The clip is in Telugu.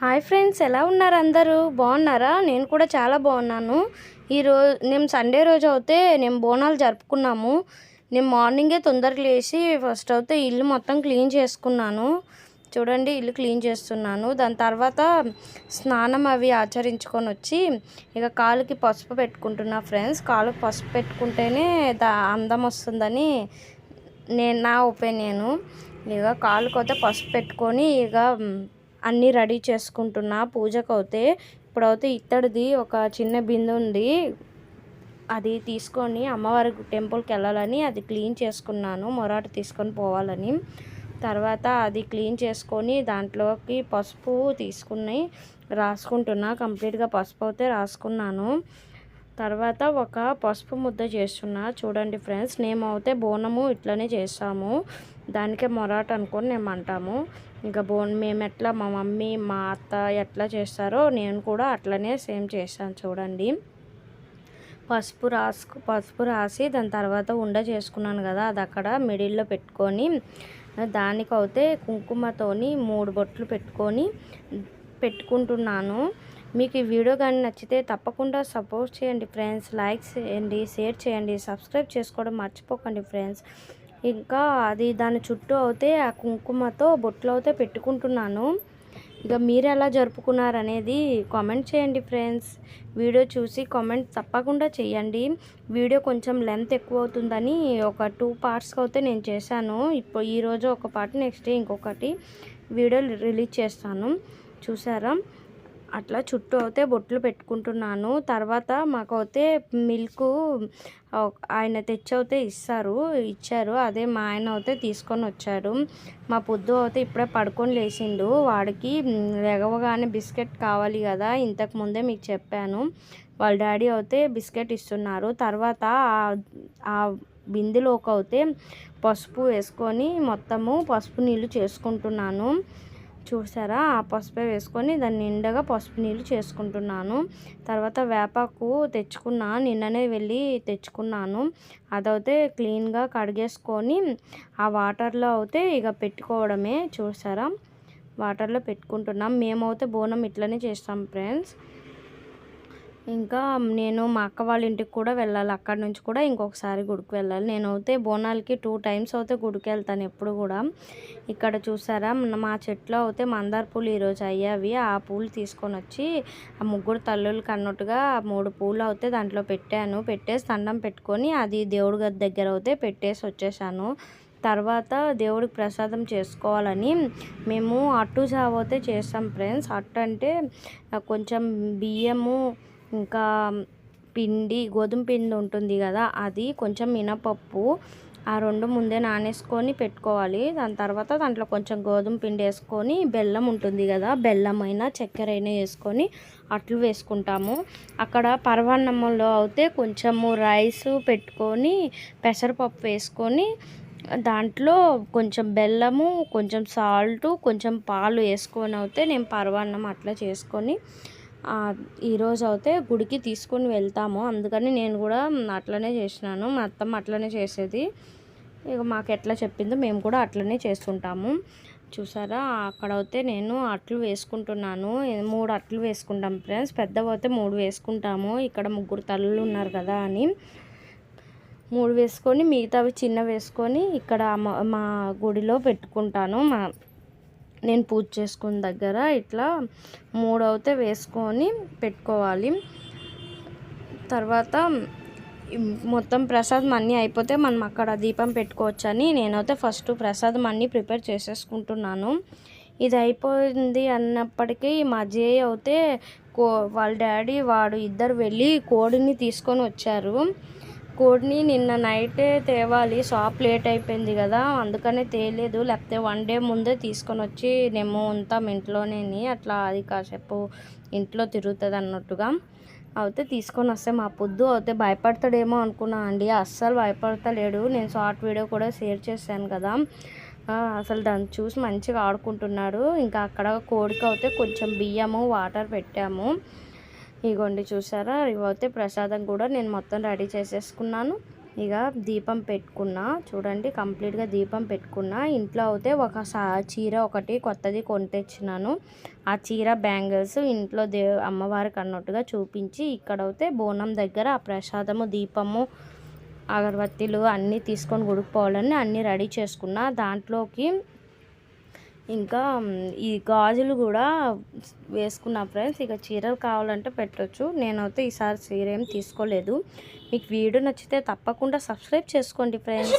హాయ్ ఫ్రెండ్స్ ఎలా ఉన్నారు అందరూ? బాగున్నారా? నేను కూడా చాలా బాగున్నాను. ఈరోజు మేము సండే రోజు అయితే నేను బోనాలు జరుపుకున్నాము. నేను మార్నింగే తొందరగా లేచి ఫస్ట్ అయితే ఇల్లు మొత్తం క్లీన్ చేసుకున్నాను. చూడండి ఇల్లు క్లీన్ చేస్తున్నాను. దాని తర్వాత స్నానం అవి ఆచరించుకొని వచ్చి ఇక కాలుకి పసుపు పెట్టుకుంటున్నా ఫ్రెండ్స్. కాలుకి పసుపు పెట్టుకుంటేనే దా అందం వస్తుందని నేను నా ఒపీనియను. ఇక కాలుకి అయితే పసుపు పెట్టుకొని ఇక అన్నీ రెడీ చేసుకుంటున్నా. పూజకు అయితే ఇప్పుడైతే ఇత్తడిది ఒక చిన్న బిందె ఉంది. అది తీసుకొని అమ్మవారి టెంపుల్కి వెళ్ళాలని అది క్లీన్ చేసుకున్నాను. మొరాట తీసుకొని పోవాలని. తర్వాత అది క్లీన్ చేసుకొని దాంట్లోకి పసుపు తీసుకుని రాసుకుంటున్నా. కంప్లీట్గా పసుపు అయితే రాసుకున్నాను. తర్వాత ఒక పసుపు ముద్ద చేస్తున్నా. చూడండి ఫ్రెండ్స్ నేమైతే అయితే బోనము ఇట్లనే చేస్తాము. దానికే మొరాట అనుకొని మేము అంటాము ఇంకా బోన్ మేము ఎట్లా మా మమ్మీ మా అత్త ఎట్లా చేస్తారో నేను కూడా అట్లనే సేమ్ చేస్తాను చూడండి. పసుపు రాసుకు పసుపు రాసి దాని తర్వాత ఉండ చేసుకున్నాను కదా అది అక్కడ మిడిల్లో పెట్టుకొని దానికైతే కుంకుమతోని మూడు బొట్లు పెట్టుకొని పెట్టుకుంటున్నాను. మీకు ఈ వీడియో కానీ నచ్చితే తప్పకుండా సపోర్ట్ చేయండి ఫ్రెండ్స్ లైక్ చేయండి షేర్ చేయండి సబ్స్క్రైబ్ చేసుకోవడం మర్చిపోకండి ఫ్రెండ్స్. ఇంకా అది దాని చుట్టూ అయితే ఆ కుంకుమతో బొట్లు అయితే పెట్టుకుంటున్నాను. ఇక మీరు ఎలా జరుపుకున్నారు అనేది కామెంట్ చేయండి ఫ్రెండ్స్. వీడియో చూసి కామెంట్ తప్పకుండా చేయండి. వీడియో కొంచెం లెంత్ ఎక్కువ అవుతుందని ఒక టూ పార్ట్స్కి అయితే నేను చేశాను. ఇప్పుడు ఈరోజు ఒక పార్ట్ నెక్స్ట్ డే ఇంకొకటి. వీడియో రిలీజ్ చేస్తాను. చూసారా? అట్లా చుట్టూ అయితే బొట్లు పెట్టుకుంటున్నాను. తర్వాత మాకు అయితే మిల్క్ ఆయన తెచ్చి అయితే ఇస్తారు ఇచ్చారు. అదే మా ఆయన అయితే తీసుకొని వచ్చాడు. మా పొద్దు అయితే ఇప్పుడే పడుకొని లేచిండు. వాడికి లెగవగానే బిస్కెట్ కావాలి కదా ఇంతకు ముందే మీకు చెప్పాను. వాళ్ళ డాడీ అయితే బిస్కెట్ ఇస్తున్నారు. తర్వాత ఆ బిందులోకి అయితే పసుపు వేసుకొని మొత్తము పసుపు నీళ్ళు చేసుకుంటున్నాను. చూసారా? ఆ పసుపు వేసుకొని దాన్ని నిండగా పసుపు నీళ్ళు చేసుకుంటున్నాను. తర్వాత వేపాకు తెచ్చుకున్నా నిన్ననే వెళ్ళి తెచ్చుకున్నాను. అదైతే క్లీన్గా కడిగేసుకొని ఆ వాటర్లో అయితే ఇక పెట్టుకోవడమే. చూసారా? వాటర్లో పెట్టుకుంటున్నాం. మేమైతే బోనం ఇట్లనే చేస్తాం ఫ్రెండ్స్. ఇంకా నేను మా అక్క వాళ్ళ ఇంటికి కూడా వెళ్ళాలి. అక్కడి నుంచి కూడా ఇంకొకసారి గుడికి వెళ్ళాలి. నేను అయితే బోనాలకి టూ టైమ్స్ అయితే గుడికి వెళ్తాను ఎప్పుడు కూడా. ఇక్కడ చూసారా మా చెట్లో అయితే మందార పూలు ఈరోజు అయ్యావి ఆ పూలు తీసుకొని వచ్చి ఆ ముగ్గురు తల్లులకి అన్నట్టుగా మూడు పూలు అయితే దాంట్లో పెట్టాను. పెట్టేసి దండం పెట్టుకొని అది దేవుడి గది దగ్గర అయితే పెట్టేసి వచ్చేసాను. తర్వాత దేవుడికి ప్రసాదం చేసుకోవాలని మేము అట్టు జావ అయితే చేస్తాం ఫ్రెండ్స్ అట్టు అంటే కొంచెం బియ్యము ఇంకా పిండి గోధుమ పిండి ఉంటుంది కదా అది కొంచెం మినపప్పు ఆ రెండు ముందే నానేసుకొని పెట్టుకోవాలి. దాని తర్వాత దాంట్లో కొంచెం గోధుమ పిండి వేసుకొని బెల్లం ఉంటుంది కదా బెల్లం అయినా చక్కెర అయినా వేసుకొని అట్లు వేసుకుంటాము. అక్కడ పరవాన్నంలో అయితే కొంచెము రైస్ పెట్టుకొని పెసరపప్పు వేసుకొని దాంట్లో కొంచెం బెల్లము కొంచెం సాల్ట్ కొంచెం పాలు వేసుకొని అయితే నేను పరవాన్నం అట్లా చేసుకొని ఈరోజు అయితే గుడికి తీసుకొని వెళ్తాము. అందుకని నేను కూడా అట్లనే చేసినాను. మా అత్తమ్మ అట్లనే చేసేది. ఇక మాకు ఎట్లా చెప్పిందో మేము కూడా అట్లనే చేస్తుంటాము చూసారా? అక్కడ అయితే నేను అట్లు వేసుకుంటున్నాను. మూడు అట్లు వేసుకుంటాం ఫ్రెండ్స్. పెద్దవి అయితే మూడు వేసుకుంటాము. ఇక్కడ ముగ్గురు తల్లులు ఉన్నారు కదా అని. మూడు వేసుకొని మిగతావి చిన్న వేసుకొని ఇక్కడ మా గుడిలో పెట్టుకుంటాను. మా నేను పూజ చేసుకున్న దగ్గర ఇట్లా మూడవుతే వేసుకొని పెట్టుకోవాలి. తర్వాత మొత్తం ప్రసాదం అన్నీ అయిపోతే మనం అక్కడ దీపం పెట్టుకోవచ్చని నేనైతే ఫస్ట్ ప్రసాదం అన్నీ ప్రిపేర్ చేసేసుకుంటున్నాను. ఇది అయిపోయింది అన్నప్పటికీ మా జే అయితే కో వాళ్ళ డాడీ వాడు ఇద్దరు వెళ్ళి కోడిని తీసుకొని వచ్చారు. కోడిని నిన్న నైటే తేవాలి. షాప్ లేట్ అయిపోయింది కదా అందుకనే తేలేదు. లేకపోతే వన్ డే ముందే తీసుకొని వచ్చి మేము ఉంటాం ఇంట్లోనే అట్లా అది కాసేపు ఇంట్లో తిరుగుతుంది అన్నట్టుగా. అయితే తీసుకొని వస్తే మా పొద్దు అయితే భయపడతాడేమో అనుకున్నా అండి. అస్సలు భయపడతలేడు. నేను షార్ట్ వీడియో కూడా షేర్ చేశాను కదా. అసలు దాన్ని చూసి మంచిగా ఆడుకుంటున్నాడు. ఇంకా అక్కడ కోడికి అయితే కొంచెం బియ్యము వాటర్ పెట్టాము. ఇగోండి చూసారా? ఇవైతే ప్రసాదం కూడా నేను మొత్తం రెడీ చేసేసుకున్నాను. ఇక దీపం పెట్టుకున్నా చూడండి కంప్లీట్గా దీపం పెట్టుకున్నా. ఇంట్లో అయితే ఒక సా చీర ఒకటి కొత్తది కొని తెచ్చినాను ఆ చీర బ్యాంగిల్స్ ఇంట్లో దే అమ్మవారికి అన్నట్టుగా చూపించి ఇక్కడైతే బోనం దగ్గర ఆ ప్రసాదము దీపము అగరబత్తీలు అన్నీ తీసుకొని గుడికి అన్నీ రెడీ చేసుకున్నా. దాంట్లోకి ఇంకా ఈ గాజులు కూడా వేసుకున్నా ఫ్రెండ్స్. ఇక చీరలు కావాలంటే పెట్టొచ్చు. నేనైతే ఈసారి చీర ఏం తీసుకోలేదు. మీకు వీడియో నచ్చితే తప్పకుండా సబ్స్క్రైబ్ చేసుకోండి ఫ్రెండ్స్.